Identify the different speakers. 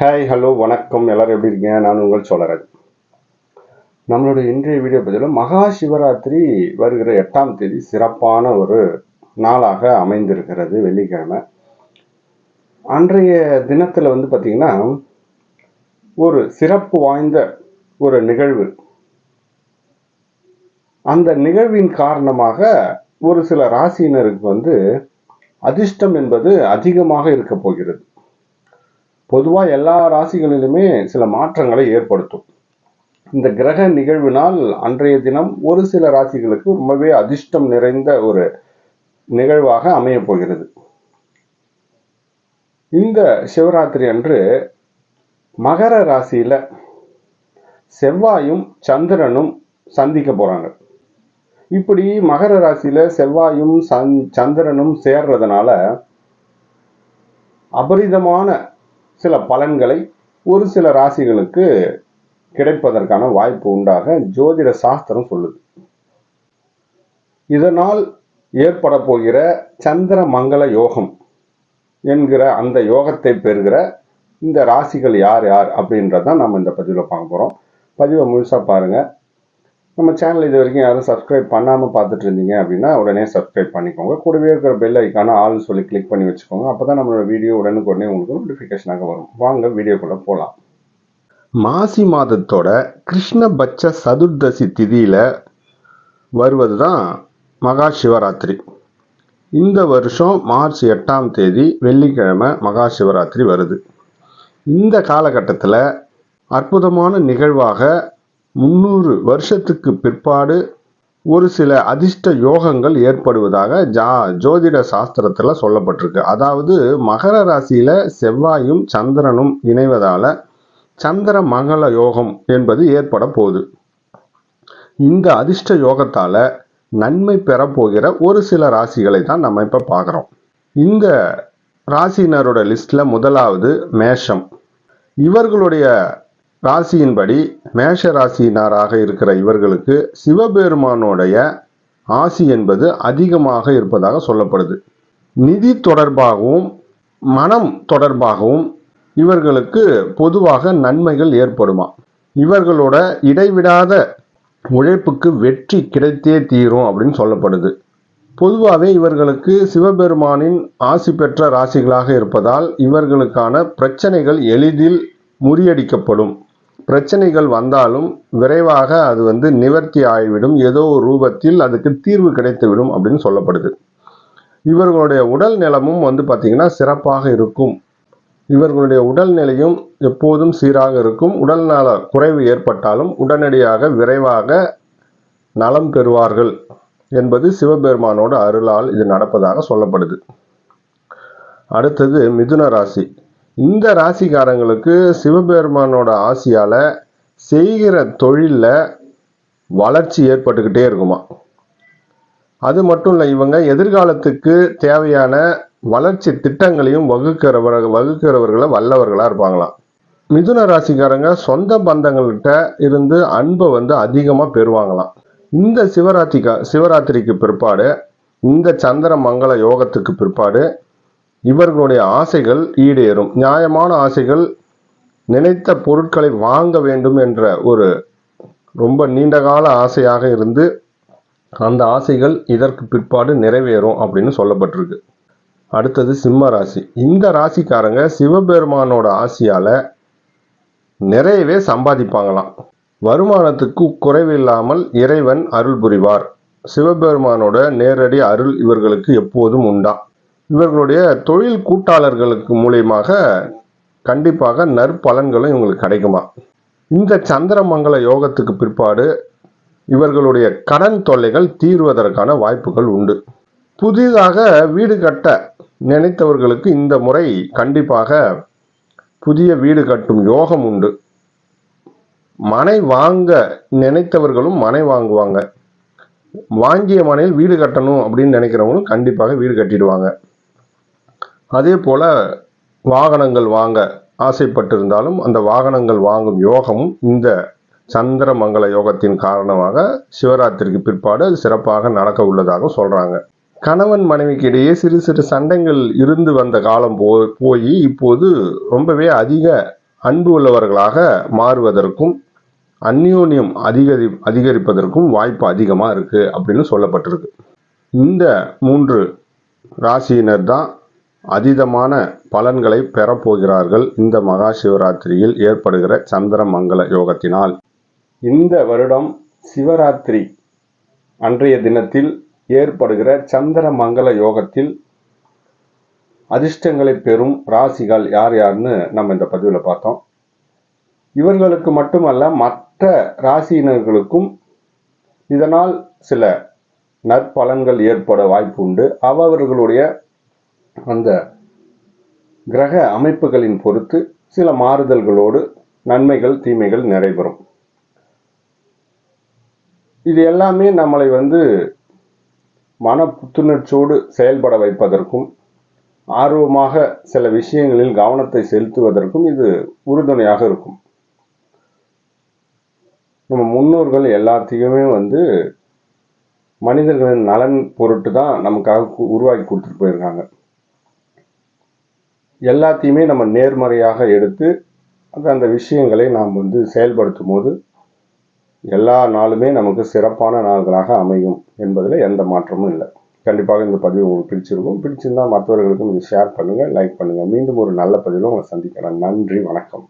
Speaker 1: Hi hello வணக்கம். எல்லோரும் எப்படி இருக்கீங்க? நான் உங்கள் சோழராஜ் நம்மளுடைய இன்றைய வீடியோ பதிவில் மகா சிவராத்திரி வருகிற எட்டாம் தேதி சிறப்பான ஒரு நாளாக அமைந்திருக்கிறது வெள்ளிக்கிழமை. அன்றைய தினத்தில் வந்து பார்த்திங்கன்னா ஒரு சிறப்பு வாய்ந்த ஒரு நிகழ்வு. அந்த நிகழ்வின் காரணமாக ஒரு சில ராசியினருக்கு வந்து அதிர்ஷ்டம் என்பது அதிகமாக இருக்க போகிறது. பொதுவாக எல்லா ராசிகளிலுமே சில மாற்றங்களை ஏற்படுத்தும். இந்த கிரக நிகழ்வினால் அன்றைய தினம் ஒரு சில ராசிகளுக்கு ரொம்பவே அதிர்ஷ்டம் நிறைந்த ஒரு நிகழ்வாக அமையப் போகிறது. இந்த சிவராத்திரி அன்று மகர ராசியில செவ்வாயும் சந்திரனும் சந்திக்க போறாங்க. இப்படி மகர ராசியில செவ்வாயும் சந் சந்திரனும் சேர்றதுனால அபரிதமான சில பலன்களை ஒரு சில ராசிகளுக்கு கிடைப்பதற்கான வாய்ப்பு உண்டாக ஜோதிட சாஸ்திரம் சொல்லுது. இதனால் ஏற்பட போகிற சந்திர மங்கள யோகம் என்கிற அந்த யோகத்தை பெறுகிற இந்த ராசிகள் யார் யார் அப்படின்றத நம்ம இந்த பதிவில் பார்க்க போகிறோம் பதிவை முழுசாக பாருங்கள் நம்ம சேனல் இது வரைக்கும் யாரும் சப்ஸ்கிரைப் பண்ணாமல் பார்த்துட்டு இருந்தீங்க அப்படின்னா உடனே சப்ஸ்கிரைப் பண்ணிக்கோங்க. கூடவே இருக்கிற பெல் ஐக்கான ஆள் சொல்லி கிளிக் பண்ணி வச்சுக்கோங்க. அப்போ தான் நம்மளோட வீடியோ உடனுக்குடனே உங்களுக்கு நோட்டிஃபிகேஷனாக வரும். வாங்க வீடியோக்குள்ளே போகலாம் மாசி மாதத்தோட கிருஷ்ணபட்ச சதுர்தசி திதியில் வருவது தான் மகா சிவராத்திரி இந்த வருஷம் மார்ச் எட்டாம் தேதி வெள்ளிக்கிழமை மகா சிவராத்திரி வருது. இந்த காலகட்டத்தில் அற்புதமான நிகழ்வாக முந்நூறு வருஷத்துக்கு பிற்பாடு ஒரு சில அதிர்ஷ்ட யோகங்கள் ஏற்படுவதாக ஜா ஜோதிட சாஸ்திரத்தில் சொல்லப்பட்டிருக்கு. அதாவது மகர ராசியில் செவ்வாயும் சந்திரனும் இணைவதால் சந்திர மங்கள யோகம் என்பது ஏற்பட போகுது. இந்த அதிர்ஷ்ட யோகத்தால் நன்மை பெறப்போகிற ஒரு சில ராசிகளை தான் நம்ம இப்போ பார்க்குறோம் இந்த ராசியினரோட லிஸ்ட்டில் முதலாவது மேஷம். இவர்களுடைய ராசியின்படி மேஷ ராசியினராக இருக்கிற இவர்களுக்கு சிவபெருமானுடைய ஆசி என்பது அதிகமாக இருப்பதாக சொல்லப்படுது. நிதி தொடர்பாகவும் மனம் தொடர்பாகவும் இவர்களுக்கு பொதுவாக நன்மைகள் ஏற்படுமா? இவர்களோட இடைவிடாத உழைப்புக்கு வெற்றி கிடைத்தே தீரும் அப்படின்னு சொல்லப்படுது. பொதுவாகவே இவர்களுக்கு சிவபெருமானின் ஆசி பெற்ற ராசிகளாக இருப்பதால் இவர்களுக்கான பிரச்சனைகள் எளிதில் முறியடிக்கப்படும். பிரச்சனைகள் வந்தாலும் விரைவாக அது வந்து நிவர்த்தி ஆகிவிடும். ஏதோ ஒரு ரூபத்தில் அதுக்கு தீர்வு கிடைத்துவிடும் அப்படின்னு சொல்லப்படுது. இவர்களுடைய உடல் நிலமும் வந்து பார்த்திங்கன்னா சிறப்பாக இருக்கும். இவர்களுடைய உடல்நிலையும் எப்போதும் சீராக இருக்கும். உடல் நல குறைவு ஏற்பட்டாலும் உடனடியாக விரைவாக நலம் பெறுவார்கள் என்பது சிவபெருமானோட அருளால் இது நடப்பதாக சொல்லப்படுது. அடுத்தது மிதுன ராசி. இந்த ராசிக்காரங்களுக்கு சிவபெருமானோட ஆசையால் செய்கிற தொழிலில் வளர்ச்சி ஏற்பட்டுக்கிட்டே இருக்குமா? அது மட்டும் இல்லை இவங்க எதிர்காலத்துக்கு தேவையான வளர்ச்சி திட்டங்களையும் வகுக்கிறவர் வகுக்கிறவர்களை வல்லவர்களாக இருப்பாங்களாம். மிதுன ராசிக்காரங்க சொந்த பந்தங்கள்கிட்ட இருந்து அன்பை வந்து அதிகமாக பெறுவாங்களாம். இந்த சிவராத்திரிக்கா சிவராத்திரிக்கு பிற்பாடு இந்த சந்திர மங்கள யோகத்துக்கு பிற்பாடு இவர்களுடைய ஆசைகள் ஈடேறும். நியாயமான ஆசைகள் நினைத்த பொருட்களை வாங்க வேண்டும் என்ற ஒரு ரொம்ப நீண்டகால ஆசையாக இருந்து அந்த ஆசைகள் இதற்கு பிற்பாடு நிறைவேறும் அப்படின்னு சொல்லப்பட்டிருக்கு. அடுத்தது சிம்ம ராசி. இந்த ராசிக்காரங்க சிவபெருமானோட ஆசையால நிறையவே சம்பாதிப்பாங்களாம். வருமானத்துக்கு குறைவில்லாமல் இறைவன் அருள் புரிவார். சிவபெருமானோட நேரடி அருள் இவர்களுக்கு எப்போதும் உண்டா? இவர்களுடைய தொழில் கூட்டாளர்களுக்கு மூலியமாக கண்டிப்பாக நற்பலன்களும் இவங்களுக்கு கிடைக்குமா? இந்த சந்திரமங்கல யோகத்துக்கு பிற்பாடு இவர்களுடைய கடன் தொல்லைகள் தீர்வதற்கான வாய்ப்புகள் உண்டு. புதிதாக வீடு கட்ட நினைத்தவர்களுக்கு இந்த முறை கண்டிப்பாக புதிய வீடு கட்டும் யோகம் உண்டு. மனை வாங்க நினைத்தவர்களும் மனை வாங்குவாங்க. வாங்கிய மனையில் வீடு கட்டணும் அப்படின்னு நினைக்கிறவங்களும் கண்டிப்பாக வீடு கட்டிடுவாங்க. அதே போல் வாகனங்கள் வாங்க ஆசைப்பட்டிருந்தாலும் அந்த வாகனங்கள் வாங்கும் யோகமும் இந்த சந்திர மங்கள யோகத்தின் காரணமாக சிவராத்திரிக்கு பிற்பாடு அது சிறப்பாக நடக்க உள்ளதாக சொல்கிறாங்க கணவன் மனைவிக்கு இடையே சிறு சிறு சண்டைகள் இருந்து வந்த காலம் போ போய் இப்போது ரொம்பவே அதிக அன்பு உள்ளவர்களாக மாறுவதற்கும் அந்யோன்யம் அதிகரி அதிகரிப்பதற்கும் வாய்ப்பு அதிகமாக இருக்குது அப்படின்னு சொல்லப்பட்டிருக்கு. இந்த மூன்று ராசியினர் தான் அதீதமான பலன்களை பெறப்போகிறார்கள் இந்த மகா சிவராத்திரியில் ஏற்படுகிற சந்திர மங்கள யோகத்தினால். இந்த வருடம் சிவராத்திரி அன்றைய தினத்தில் ஏற்படுகிற சந்திர மங்கள யோகத்தில் அதிர்ஷ்டங்களை பெறும் ராசிகள் யார் யாருன்னு நம்ம இந்த பதிவில் பார்த்தோம். இவர்களுக்கு மட்டுமல்ல மற்ற ராசியினர்களுக்கும் இதனால் சில நற்பலன்கள் ஏற்பட வாய்ப்பு உண்டு. அவர்களுடைய அந்த கிரக அமைப்புகளின் பொறுத்து சில மாறுதல்களோடு நன்மைகள் தீமைகள் நடைபெறும் இது எல்லாமே நம்மளை வந்து மன புத்துணர்ச்சியோடு செயல்பட வைப்பதற்கும் ஆர்வமாக சில விஷயங்களில் கவனத்தை செலுத்துவதற்கும் இது உறுதுணையாக இருக்கும். நம்ம முன்னோர்கள் எல்லாத்தையுமே வந்து மனிதர்களின் நலன் பொருட்டு தான் நமக்காக உருவாக்கி கொடுத்துட்டு போயிருக்காங்க. எல்லாத்தையுமே நம்ம நேர்மறையாக எடுத்து அந்த அந்த விஷயங்களை நாம் வந்து செயல்படுத்தும் போது எல்லா நாளுமே நமக்கு சிறப்பான நாள்களாக அமையும் என்பதில் எந்த மாற்றமும் இல்லை. கண்டிப்பாக இந்த பதிவு உங்களுக்கு பிடிச்சிருக்கும். பிடிச்சிருந்தால் மற்றவர்களுக்கும் இதை ஷேர் பண்ணுங்கள் லைக் பண்ணுங்கள் மீண்டும் ஒரு நல்ல பதிவில் உங்களை சந்திக்கிறேன். நன்றி வணக்கம்.